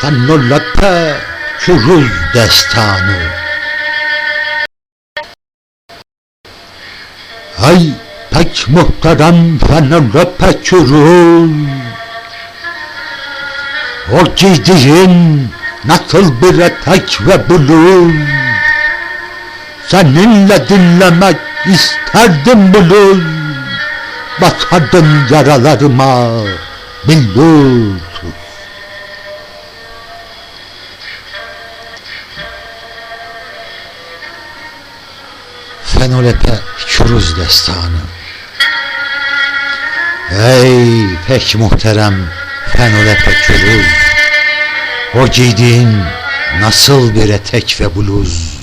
Fennolepe Çuruz Destanı. Ay pek muhterem Fennolepe Çuruz O giydiğin nasıl bir etek ve bluz? Seninle dinlemek isterdim bluz. Basardın yaralarıma billur Fenolepe Çuruz Destanı. Ey pek muhterem Fenolepe Çuruz O giydiğin nasıl bir etek ve bluz?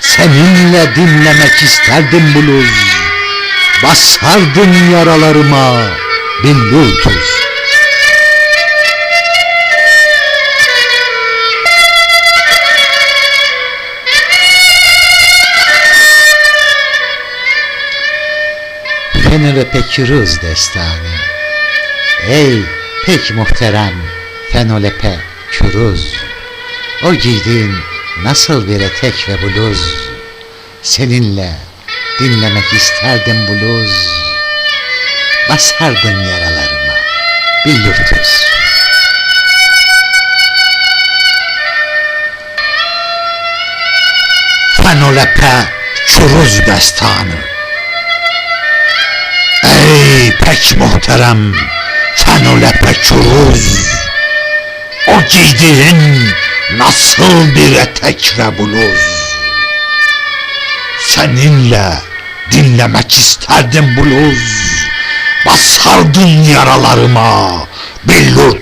Seninle dinlemek isterdim bluz. Basardın yaralarıma billur tuz Fenolepe Çuruz Destanı. Ey pek muhterem Fenolepe Çuruz O giydiğin nasıl bir etek ve bluz? Seninle dinlemek isterdim bluz. Basardın yaralarıma billur tuz Fenolepe Çuruz Destanı Ey pek muhterem Fenolepe Çuruz O giydiğin nasıl bir etek ve bluz Seninle dinlemek isterdim bluz Basardın yaralarıma billur